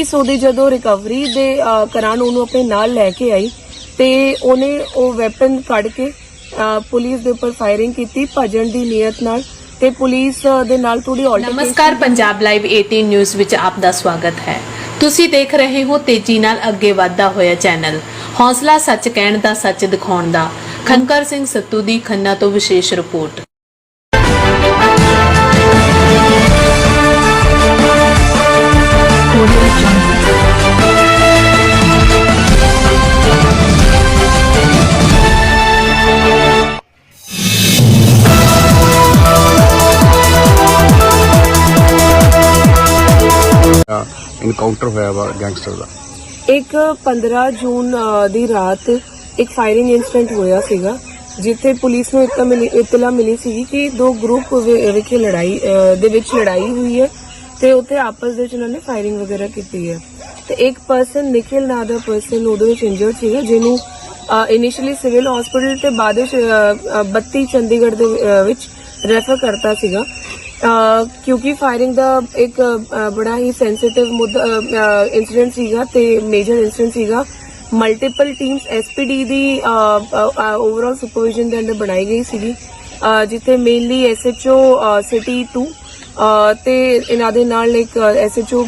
Police ਉਹਦੀ ਜਦੋਂ recovery ਦੇ ਕਰਾਨ ਉਹਨੂੰ ਆਪਣੇ ਨਾਲ ਲੈ ਕੇ ਆਈ ਤੇ ਉਹਨੇ ਉਹ ਵੈਪਨ ਕੱਢ ਕੇ ਪੁਲਿਸ ਦੇ ਉੱਪਰ ਫਾਇਰਿੰਗ ਕੀਤੀ ਭਜਣ ਦੀ ਨੀਅਤ ਨਾਲ ਤੇ ਪੁਲਿਸ ਦੇ ਨਾਲ ਥੋੜੀ ਆਲਟਰਨੇਟਿਵ ਨਮਸਕਾਰ ਪੰਜਾਬ ਲਾਈਵ 18 ਨਿਊਜ਼ ਵਿੱਚ ਆਪ ਦਾ ਸਵਾਗਤ ਹੈ। ਤੁਸੀਂ ਦੇਖ ਰਹੇ ਹੋ ਤੇਜ਼ੀ ਨਾਲ ਅੱਗੇ ਵਧਦਾ ਹੋਇਆ ਚੈਨਲ। ਹੌਸਲਾ ਸੱਚ ਕਹਿਣ ਦਾ ਸੱਚ ਦਿਖਾਉਣ ਦਾ। ਖਨਕਰ ਸਿੰਘ ਸੱਤੂ ਦੀ ਖੰਨਾ ਤੋਂ ਵਿਸ਼ੇਸ਼ ਰਿਪੋਰਟ। ਇਨਕਾਊਂਟਰ ਹੋਇਆ ਵਾ ਗੈਂਗਸਟਰ ਦਾ। ਇੱਕ 15 ਜੂਨ ਅ, ਦੀ ਰਾਤ ਇੱਕ ਫਾਇਰਿੰਗ ਇਨਸੀਡੈਂਟ ਹੋਇਆ ਸੀਗਾ ਜਿੱਥੇ ਪੁਲਿਸ ਨੂੰ ਇਤਲਾ ਮਿਲੀ ਇਤਲਾ ਮਿਲੀ ਸੀ ਕਿ ਦੋ ਗਰੁੱਪ ਵਿਖੇ ਲੜਾਈ ਅ, ਦੇ ਵਿੱਚ ਲੜਾਈ ਹੋਈ ਹੈ। ਤੇ ਉੱਥੇ ਆਪਸ ਦੇ ਵਿੱਚ ਉਹਨਾਂ ਨੇ ਫਾਇਰਿੰਗ ਵਗੈਰਾ ਕੀਤੀ ਹੈ। ਤੇ ਇੱਕ ਪਰਸਨ ਨਿਖਿਲ ਨਾਂ ਦਾ ਪਰਸਨ ਉਹਦੇ ਵਿੱਚ ਇੰਜਰਡ ਸੀਗਾ ਜਿਹਨੂੰ ਇਨੀਸ਼ੀਅਲੀ ਸਿਵਲ ਹਸਪੀਟਲ ਤੇ ਬਾਅਦ ਵਿੱਚ ਅ, 32 ਚੰਡੀਗੜ੍ਹ ਦੇ ਵਿੱਚ ਰੈਫਰ ਕਰਤਾ ਸੀਗਾ। ਕਿਉਂਕਿ ਫਾਇਰਿੰਗ ਦਾ ਇੱਕ ਬੜਾ ਹੀ ਸੈਂਸਿਟਿਵ ਮੁੱਦਾ ਇਨਸੀਡੈਂਟ ਸੀਗਾ ਤੇ ਮੇਜਰ ਇਨਸੀਡੈਂਟ ਸੀਗਾ। ਮਲਟੀਪਲ ਟੀਮਸ ਐਸਪੀਡੀ ਦੀ ਓਵਰਆਲ ਸੁਪਰਵਿਜ਼ਨ ਦੇ ਅੰਦਰ ਬਣਾਈ ਗਈ ਸੀਗੀ। ਜਿੱਥੇ ਮੇਨਲੀ ਐਸਐਚਓ ਸਿਟੀ 2 ਤੇ ਇਹਨਾਂ ਦੇ ਨਾਲ ਇੱਕ ਐਸਐਚਓ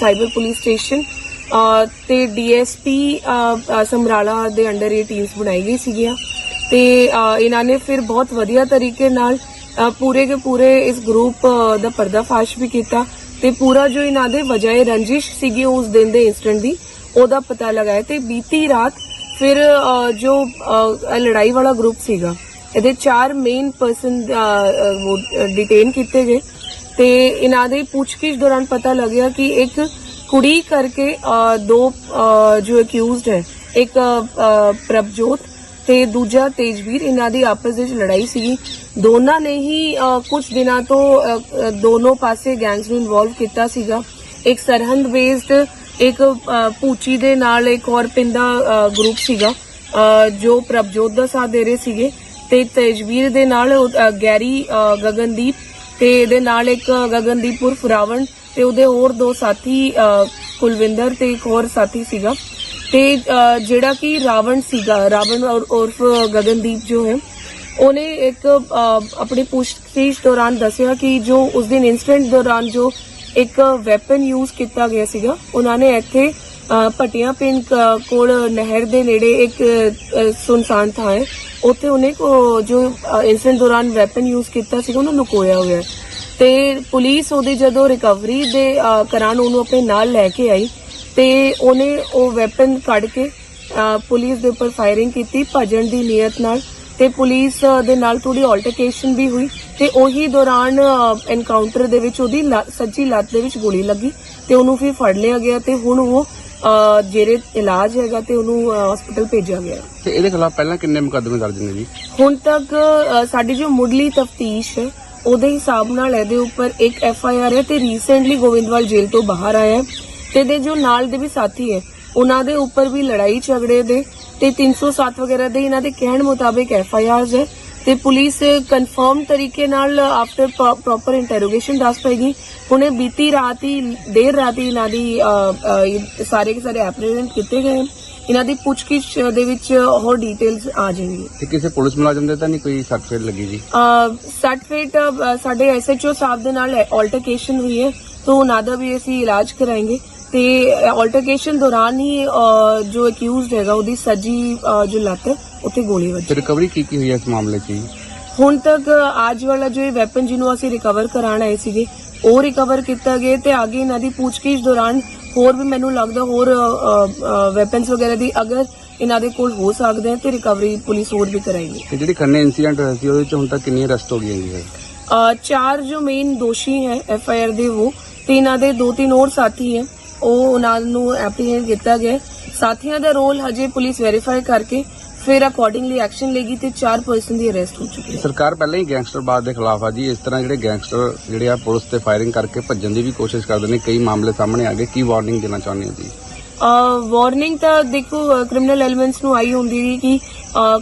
ਸਾਈਬਰ ਪੁਲਿਸ ਸਟੇਸ਼ਨ ਅ, ਤੇ ਡੀਐਸਪੀ ਸਮਰਾਲਾ ਦੇ ਅੰਡਰ ਇਹ ਟੀਮਸ ਬਣਾਈ ਗਈ ਸੀਗੀਆਂ। ਤੇ ਇਹਨਾਂ ਨੇ ਫਿਰ ਬਹੁਤ ਵਧੀਆ ਤਰੀਕੇ ਨਾਲ ਪੂਰੇ ਕੇ ਪੂਰੇ ਇਸ ਗਰੁੱਪ ਦਾ ਪਰਦਾਫਾਸ਼ ਵੀ ਕੀਤਾ। ਤੇ ਪੂਰਾ ਜੋ ਇਹਨਾਂ ਦੇ ਵਜਾਏ ਰੰਜਿਸ਼ ਸੀਗੀ ਉਸ ਦਿਨ ਦੇ ਇਨਸੀਡੈਂਟ ਦੀ ਉਹਦਾ ਪਤਾ ਲਗਾਇਆ। ਤੇ ਬੀਤੀ ਰਾਤ ਫਿਰ ਜੋ ਲੜਾਈ ਵਾਲਾ ਗਰੁੱਪ ਸੀਗਾ ਇਹਦੇ ਚਾਰ ਮੇਨ ਪਰਸਨ ਡਿਟੇਨ ਕੀਤੇ ਗਏ। ਤੇ ਇਹਨਾਂ ਦੇ ਪੁੱਛਗਿੱਛ ਦੌਰਾਨ ਪਤਾ ਲੱਗਿਆ ਕਿ ਇੱਕ ਕੁੜੀ ਕਰਕੇ ਦੋ ਜੋ ਅਕਿਊਜ਼ਡ ਹੈ ਇੱਕ ਪ੍ਰਭਜੋਤ ਤੇ ਦੂਜਾ ਤੇਜਵੀਰ ਇਹਨਾਂ ਦੀ ਆਪਸ ਵਿੱਚ ਲੜਾਈ ਸੀਗੀ। ਦੋਨਾਂ ਨੇ ਹੀ ਕੁਝ ਦਿਨਾਂ ਤੋਂ ਦੋਨੋਂ ਪਾਸੇ ਗੈਂਗਸ ਨੂੰ ਇਨਵੋਲਵ ਕੀਤਾ ਸੀਗਾ। ਇੱਕ ਸਰਹੰਦ ਬੇਸਡ ਇੱਕ ਅ, ਪੂਚੀ ਦੇ ਨਾਲ ਇੱਕ ਹੋਰ ਪਿੰਦਾ ਗਰੁੱਪ ਸੀਗਾ ਜੋ ਪ੍ਰਭਜੋਤ ਦਾ ਸਾਥ ਦੇ ਰਹੇ ਸੀਗੇ ਤੇ ਤੇਜਵੀਰ ਦੇ ਨਾਲ ਗੈਰੀ ਗਗਨਦੀਪ ਤੇ ਇਹਦੇ ਨਾਲ ਇੱਕ ਗਗਨਦੀਪ ਉਰਫ ਰਾਵਣ ਤੇ ਉਹਦੇ ਹੋਰ ਦੋ ਸਾਥੀ ਕੁਲਵਿੰਦਰ ਤੇ ਇੱਕ ਹੋਰ ਸਾਥੀ ਸੀਗਾ। ਤੇ ਜਿਹੜਾ ਕਿ ਰਾਵਣ ਸੀਗਾ, ਰਾਵਣ ਔਰ- ਉਰਫ ਗਗਨਦੀਪ ਜੋ ਹੈ, ਉਹਨੇ ਇੱਕ ਆਪਣੀ ਪੁੱਛਗਿੱਛ ਦੌਰਾਨ ਦੱਸਿਆ ਕਿ ਜੋ ਉਸ ਦਿਨ ਇਨਸੀਡੈਂਟ ਦੌਰਾਨ ਜੋ ਇੱਕ ਵੈਪਨ ਯੂਜ਼ ਕੀਤਾ ਗਿਆ ਸੀਗਾ, ਉਹਨਾਂ ਨੇ ਇੱਥੇ ਅ, ਭਟੀਆਂ ਪਿੰਡ ਕ- ਕੋਲ ਨਹਿਰ ਦੇ ਨੇੜੇ ਇੱਕ ਸੁਨਸਾਨ ਥਾਂ ਹੈ। ਉੱਥੇ ਉਹਨੇ ਕੋ- ਜੋ ਇਨਸੀਡੈਂਟ ਦੌਰਾਨ ਵੈਪਨ ਯੂਜ਼ ਕੀਤਾ ਸੀਗਾ ਉਹਨੂੰ ਲੁਕੋਇਆ ਹੋਇਆ ਹੈ। ਤੇ ਪੁਲਿਸ ਉਹਦੀ ਜਦੋਂ ਰਿਕਵਰੀ ਦੇ ਅ, ਕਰਾਨ ਉਹਨੂੰ ਆਪਣੇ ਨਾਲ ਲੈ ਕੇ ਆਈ। ਤੇ ਉਹਨੇ ਉਹ ਵੈਪਨ ਕੱਢ ਕੇ ਪੁਲਿਸ ਦੇ ਉੱਪਰ ਫਾਇਰਿੰਗ ਕੀਤੀ ਭਜਣ ਦੀ ਨੀਅਤ ਨਾਲ। ਤੇ ਪੁਲਿਸ ਦੇ ਨਾਲ ਥੋੜੀ ਆਲਟਰਕੇਸ਼ਨ ਵੀ ਹੋਈ ਤੇ ਉਹੀ ਦੌਰਾਨ ਐਨਕਾਊਂਟਰ ਦੇ ਵਿੱਚ ਉਹਦੀ ਲੱਤ- ਸੱਜੀ ਲੱਤ ਦੇ ਵਿੱਚ ਗੋਲੀ ਲੱਗੀ ਤੇ ਉਹਨੂੰ ਫਿਰ ਫੜ ਲਿਆ ਗਿਆ ਤੇ ਹੁਣ ਉਹ ਜਿਹੜੇ ਇਲਾਜ ਹੈਗਾ ਤੇ ਉਹਨੂੰ ਹਸਪੀਟਲ ਭੇਜਿਆ ਗਿਆ। ਤੇ ਇਹਦੇ ਖਿਲਾਫ ਪਹਿਲਾਂ ਕਿੰਨੇ ਮੁਕੱਦਮੇ ਦਰਜ ਨੇ ਜੀ? ਹੁਣ ਤੱਕ ਸਾਡੀ ਜੋ ਮੁੱਢਲੀ ਤਫਤੀਸ਼ ਹੈ ਉਹਦੇ ਹਿਸਾਬ ਨਾਲ ਇਹਦੇ ਉੱਪਰ ਇੱਕ ਐਫ ਆਈ ਆਰ ਹੈ ਤੇ ਰੀਸੈਂਟਲੀ ਗੋਵਿੰਦਵਾਲ ਜੇਲ੍ਹ ਤੋਂ ਬਾਹਰ ਆਇਆ ਤੇ ਦੇ ਜੋ ਨਾਲ ਦੇ ਵੀ ਸਾਥੀ ਹੈ ਉਹਨਾਂ ਦੇ ਉੱਪਰ ਵੀ ਲੜਾਈ ਝਗੜੇ ਦੇ ਤੇ 307 ਵਗੈਰਾ ਦੇ ਇਹਨਾਂ ਦੇ ਕਹਿਣ ਮੁਤਾਬਿਕ ਐਫ ਆਈ ਆਰਸ ਹੈ। ਤੇ ਪੁਲਿਸ ਕਨਫਰਮ ਤਰੀਕੇ ਨਾਲ ਆਫਟਰ ਪ੍ਰੋਪਰ ਇੰਟਰੋਗੇਸ਼ਨ ਦੱਸ ਪਏਗੀ। ਹੁਣੇ ਬੀਤੀ ਰਾਤ ਹੀ ਦੇਰ ਰਾਤ ਹੀ ਇਹਨਾਂ ਦੀ ਸਾਰੇ ਕੇ ਸਾਰੇ ਐਪਰੀਹੈਂਡ ਕੀਤੇ ਗਏ। ਇਹਨਾਂ ਦੀ ਪੁੱਛਗਿੱਛ ਦੇ ਵਿੱਚ ਹੋਰ ਡਿਟੇਲਸ ਆ ਜਾਣਗੇ ਤੇ ਕਿਸੇ ਪੁਲਿਸ ਮੁਲਾਜ਼ਮ ਦੇ ਤਾਂ ਨਹੀਂ ਕੋਈ ਸਰਟੀਫਿਕੇਟ ਲੱਗੀ ਜੀ? ਸਰਟੀਫਿਕੇਟ ਸਾਡੇ ਐਸਐਚਓ ਸਾਹਿਬ ਦੇ ਨਾਲ ਆਲਟਰਕੇਸ਼ਨ ਹੋਈ ਹੈ ਤੋਂ ਉਹਨਾਂ ਦਾ ਵੀ ਅਸੀਂ ਇਲਾਜ ਕਰਾਂਗੇ। ਤੇ ਆਲਟਰਕੇਸ਼ਨ ਦੌਰਾਨ ਹੀ ਜੋ ਅਕਿਊਜ਼ਡ ਹੈਗਾ ਉਹਦੀ ਸੱਜੀ ਜੋ ਲੱਤ ਹੈ, ਉੱਥੇ ਗੋਲੀ ਵੱਜੀ। ਰਿਕਵਰੀ ਕੀ ਕੀ ਹੋਈ ਹੈ ਇਸ ਮਾਮਲੇ 'ਚ ਹੁਣ ਤੱਕ ਅੱਜ ਵਾਲਾ ਜੋ ਇਹ ਵੈਪਨ ਜਿਹਨੂੰ ਅਸੀਂ ਰਿਕਵਰ ਕਰਾਣ ਆਏ ਸੀਗੇ ਉਹ ਰਿਕਵਰ ਕੀਤਾ ਗਿਆ ਤੇ ਅੱਗੇ ਇਹਨਾਂ ਦੀ ਪੁੱਛਗਿੱਛ ਦੌਰਾਨ ਹੋਰ ਵੀ ਮੈਨੂੰ ਲੱਗਦਾ ਹੋਰ ਵੈਪਨਸ ਵਗੈਰਾ ਦੀ ਅਗਰ ਇਹਨਾਂ ਦੇ ਕੋਲ ਹੋ ਸਕਦੇ ਹੈ ਤੇ ਰਿਕਵਰੀ ਪੁਲਿਸ ਹੋਰ ਵੀ ਕਰਾਏਗੀ। ਤੇ ਜਿਹੜੀ ਖੰਨੇ ਇਨਸੀਡੈਂਟ ਹੋਇਆ ਸੀ ਉਹਦੇ 'ਚ ਹੁਣ ਤੱਕ ਕਿੰਨੀ ਅਰੈਸਟ ਹੋ ਗਈਆਂ ਜੀ ਚਾਰ ਜੋ ਮੇਨ ਦੋਸ਼ੀ ਹੈ ਐਫ ਆਈ ਆਰ ਦੇ ਉਹ ਤੇ ਇਹਨਾਂ ਦੇ ਦੋ ਤਿੰਨ ਹੋਰ ਸਾਥੀ ਹੈ। ਉਹ ਉਹਨਾਂ ਨੂੰ ਐਪਰੀਹੈਂਡ ਕੀਤਾ ਗਿਆ। ਹੈ। ਸਾਥੀਆਂ ਦਾ ਰੋਲ ਹਜੇ ਪੁਲਿਸ ਵੈਰੀਫਾਈ ਕਰਕੇ ਫਿਰ ਅਕੋਰਡਿੰਗਲੀ ਐਕਸ਼ਨ ਲੇਗੀ ਤੇ ਚਾਰ ਪਰਸਨ ਦੀ ਅਰੈਸਟ ਹੋ ਚੁੱਕੀ ਹੈ। ਸਰਕਾਰ ਪਹਿਲਾਂ ਹੀ ਗੈਂਗਸਟਰਵਾਦ ਦੇ ਖਿਲਾਫ ਆ ਜੀ। ਇਸ ਤਰ੍ਹਾਂ ਜਿਹੜੇ ਗੈਂਗਸਟਰ ਜਿਹੜੇ ਆ ਪੁਲਿਸ ਤੇ ਫਾਇਰਿੰਗ ਕਰਕੇ ਭੱਜਣ ਦੀ ਵੀ ਕੋਸ਼ਿਸ਼ ਕਰਦੇ ਨੇ। ਕਈ ਮਾਮਲੇ ਸਾਹਮਣੇ ਆ ਗਏ। ਕੀ ਵਾਰਨਿੰਗ ਦੇਣਾ ਚਾਹੁੰਦੇ ਹੋ ਜੀ ਵਾਰਨਿੰਗ ਤਾਂ ਦੇਖੋ ਕ੍ਰਿਮੀਨਲ ਐਲੀਮੈਂਟਸ ਨੂੰ ਆਈ ਹੁੰਦੀ ਸੀ ਕਿ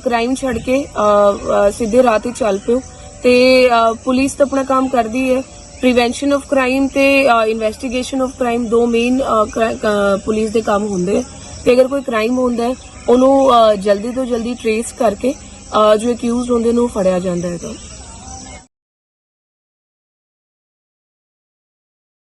ਕ੍ਰਾਈਮ ਛੱਡ ਕੇ ਸਿੱਧੇ ਰਾਹ ਤੇ ਚੱਲ ਪਿਓ। ਤੇ ਪੁਲਿਸ ਤਾਂ ਆਪਣਾ ਕੰਮ ਕਰਦੀ ਹੈ। ਪ੍ਰੀਵੈਂਸ਼ਨ ਆਫ ਕ੍ਰਾਈਮ ਤੇ ਇਨਵੈਸਟੀਗੇਸ਼ਨ ਆਫ ਕ੍ਰਾਈਮ ਦੋ ਮੇਨ ਪੁਲਿਸ ਦੇ ਕੰਮ ਹੁੰਦੇ ਆ। ਤੇ ਅਗਰ ਕੋਈ ਕ੍ਰਾਈਮ ਹੁੰਦਾ ਹੈ, ਉਹਨੂੰ ਜਲਦੀ ਤੋਂ ਜਲਦੀ ਟ੍ਰੇਸ ਕਰਕੇ ਜੋ ਅਕਿਊਜ਼ਡ ਹੁੰਦੇ ਨੇ ਫੜਿਆ ਜਾਂਦਾ ਹੈ ਤਾਂ।